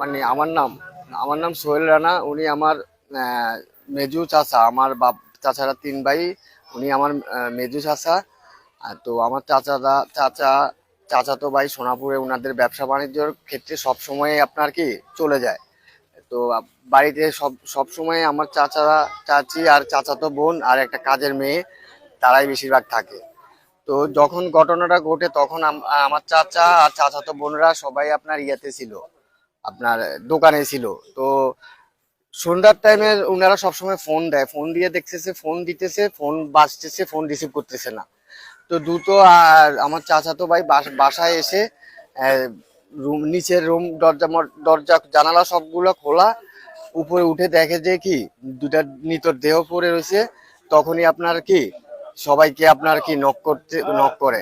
মানে আমার নাম আমার নাম সোহেল রানা, উনি আমার মেজু চাচা, আমার বাপ, চাচারা তিন ভাই, উনি আমার মেজু আর তো আমার চাচাদা, চাচা, চাচাতো ভাই সোনাপুরে ওনাদের ব্যবসা বাণিজ্যর ক্ষেত্রে সব সময় আপনার কি চলে যায়। তো বাড়িতে সব সব সময় আমার চাচারা, চাচি আর চাচাতো বোন আর একটা কাজের মেয়ে, তারাই বেশিরভাগ থাকে। তো যখন ঘটনাটা ঘটে তখন আমার চাচা আর চাচাতো বোনরা সবাই আপনার ইয়েতে ছিল। আপনার দোকানে ছিল। তো সন্ধ্যার টাইমে ওনারা সবসময় ফোন দেয়। ফোন দিয়ে দেখতেছে ফোন দিতেছে ফোন বাজতেছে ফোন রিসিভ করতেছে না। তো দুটো আর আমার চাচাতো ভাই বাসায় এসে রুম নিচের রুম দরজা দরজা, জানালা সবগুলো খোলা। উপরে উঠে দেখে যে কি, দুটা নিতর দেহ পড়ে রয়েছে। তখনই আপনার কি, সবাইকে আপনার কি নক করতে নক করে।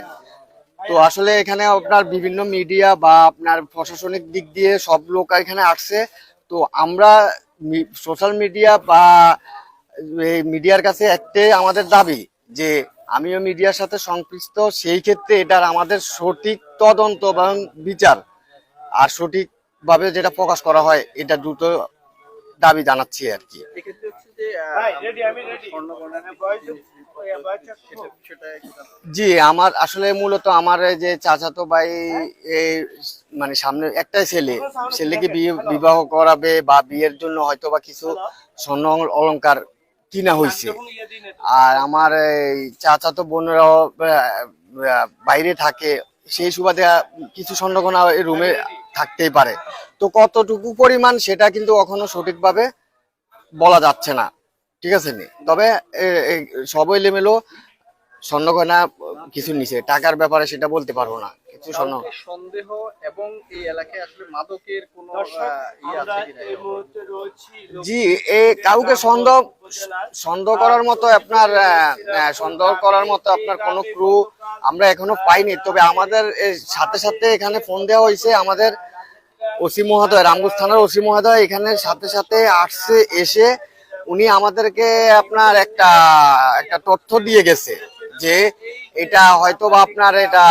তো আসলে এখানে আপনার বিভিন্ন মিডিয়া বা আপনার প্রশাসনিক দিক দিয়ে সব লোক এখানে আসছে। তো আমরা সোশ্যাল মিডিয়া বা মিডিয়ার কাছে একটাই আমাদের দাবি যে আমিও মিডিয়ার সাথে সংশ্লিষ্ট, সেই ক্ষেত্রে এটার আমাদের সঠিক তদন্ত এবং বিচার আর সঠিকভাবে যেটা প্রকাশ করা হয়, এটা দ্রুত দাবি জানাচ্ছি আর কি। হ্যাঁ। জি আমার আসলে মূলত আমার এই যে চাচাতো ভাই এই মানে সামনে একটাই ছেলে ছেলেকে বিয়ে বিবাহ করাবে বা বিয়ের জন্য হয়তো বা কিছু স্বর্ণ অলংকার কিনা হয়েছে দিন এটা। আর আমার এই চাচাতো বোনেরাও বাইরে থাকে সেই সুবাদে কিছু স্বর্ণগোনা রুমে থাকতেই পারে। তো কতটুকু পরিমাণ সেটা কিন্তু এখনও সঠিকভাবে বলা যাচ্ছে না। ঠিক আছে নি? তবে এ- এ- সবই লেমেলো স্বর্ণগয়না কিছু নিচে টাকার ব্যাপারে সেটা বলতে পারব না। কিছু স্বর্ণ সন্দেহ এবং এই এলাকায় আসলে মাদকের কোনো জি এ কাউকে সন্দেহ সন্দেহ করার মতো আপনার সন্দেহ করার মতো আপনার কোনো ক্রু আমরা এখনও পাইনি। তবে আমাদের সাথে সাথে এখানে ফোন দেওয়া হয়েছে। আমাদের ওসি মহোদয়, রামগঞ্জ থানার ওসি মহোদয় এখানে সাথে সাথে আসছে, এসে উনি আমাদেরকে আপনার একটা একটা তথ্য দিয়ে গেছে যে এটা হয়তো বা আপনার এটা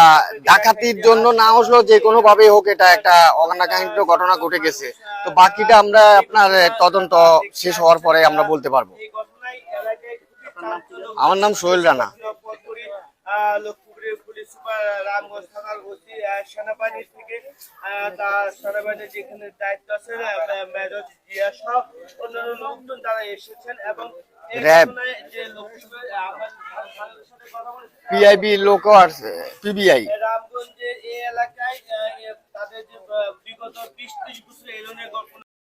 ডাকাতির জন্য না হলেও যে কোনো ভাবে হোক এটা একটা অনাকাঙ্ক্ষিত ঘটনা ঘটে গেছে। তো বাকিটা আমরা আপনার তদন্ত শেষ হওয়ার পরে আমরা বলতে পারব। আমার নাম সোহেল রানা। সুপার রামগঞ্জ থানার ওসি থেকে তার সেনাবাহিনীর যেখানে দায়িত্ব আছে মেজর জিয়া সহ অন্যান্য লোকজন যারা এসেছেন এবং এই পিআইবি লোক পিবিআই। রামগঞ্জের এই এলাকায় তাদের যে বিগত বিশ ত্রিশ বছর